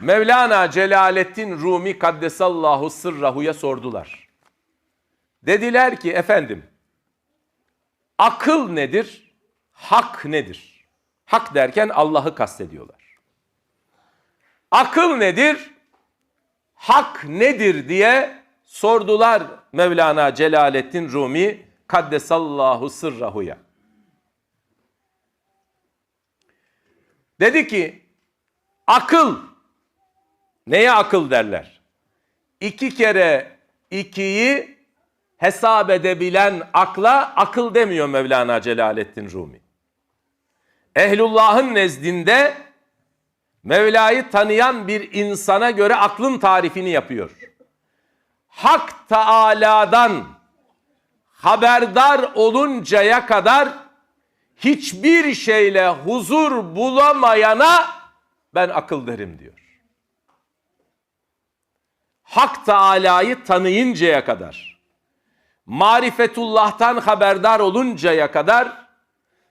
Mevlana Celaleddin Rumi Kaddesallahu Sırrahu'ya sordular. Dediler ki efendim akıl nedir? Hak nedir? Hak derken Allah'ı kastediyorlar. Akıl nedir? Hak nedir diye sordular Mevlana Celaleddin Rumi Kaddesallahu Sırrahu'ya. Dedi ki akıl neye akıl derler? İki kere ikiyi hesap edebilen akla akıl demiyor Mevlana Celaleddin Rumi. Ehlullah'ın nezdinde Mevla'yı tanıyan bir insana göre aklın tarifini yapıyor. Hak Teala'dan haberdar oluncaya kadar hiçbir şeyle huzur bulamayana ben akıl derim diyor. Hak Teala'yı tanıyıncaya kadar, marifetullah'tan haberdar oluncaya kadar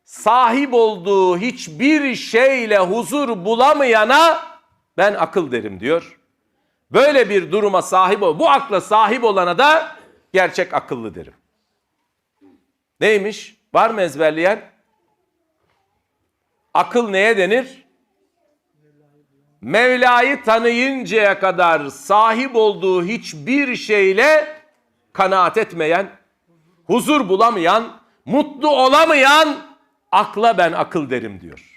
sahip olduğu hiçbir şeyle huzur bulamayana ben akıl derim diyor. Böyle bir duruma sahip ol, bu akla sahip olana da gerçek akıllı derim. Neymiş? Var mı ezberleyen? Akıl neye denir? Mevla'yı tanıyıncaya kadar sahip olduğu hiçbir şeyle kanaat etmeyen, huzur bulamayan, mutlu olamayan akla ben akıl derim diyor.